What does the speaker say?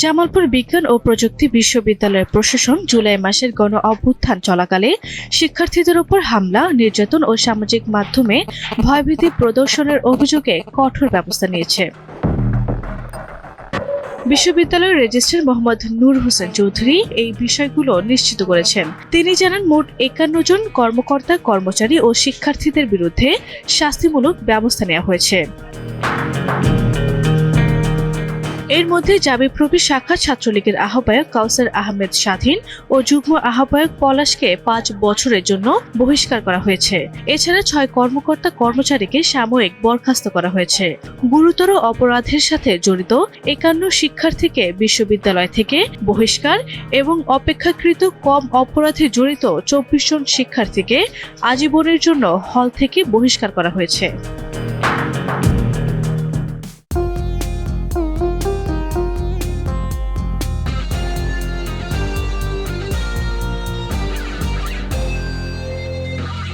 জামালপুর বিজ্ঞান ও প্রযুক্তি বিশ্ববিদ্যালয়ের প্রশাসন জুলাই মাসের গণ অভ্যুত্থান চলাকালে শিক্ষার্থীদের উপর হামলা, নির্যাতন ও সামাজিক মাধ্যমে ভয়ভীতি প্রদর্শনের অভিযোগে কঠোর ব্যবস্থা নিয়েছে। বিশ্ববিদ্যালয়ের রেজিস্ট্রার মোহাম্মদ নূর হোসেন চৌধুরী এই বিষয়গুলো নিশ্চিত করেছেন। তিনি জানান, মোট একান্ন জন কর্মকর্তা, কর্মচারী ও শিক্ষার্থীদের বিরুদ্ধে শাস্তিমূলক ব্যবস্থা নেওয়া হয়েছে। এর মধ্যে জাবিপ্রবি শাখা ছাত্রলীগের আহ্বায়ক কাউসার আহমেদ স্বাধীন ও যুগ্ম আহ্বায়ক পলাশকে পাঁচ বছরের জন্য বহিষ্কার করা হয়েছে। এছাড়া ছয় কর্মকর্তা কর্মচারীকে সাময়িক বরখাস্ত করা হয়েছে। গুরুতর অপরাধের সাথে জড়িত একান্ন শিক্ষার্থীকে বিশ্ববিদ্যালয় থেকে বহিষ্কার এবং অপেক্ষাকৃত কম অপরাধে জড়িত চব্বিশ জন শিক্ষার্থীকে আজীবনের জন্য হল থেকে বহিষ্কার করা হয়েছে।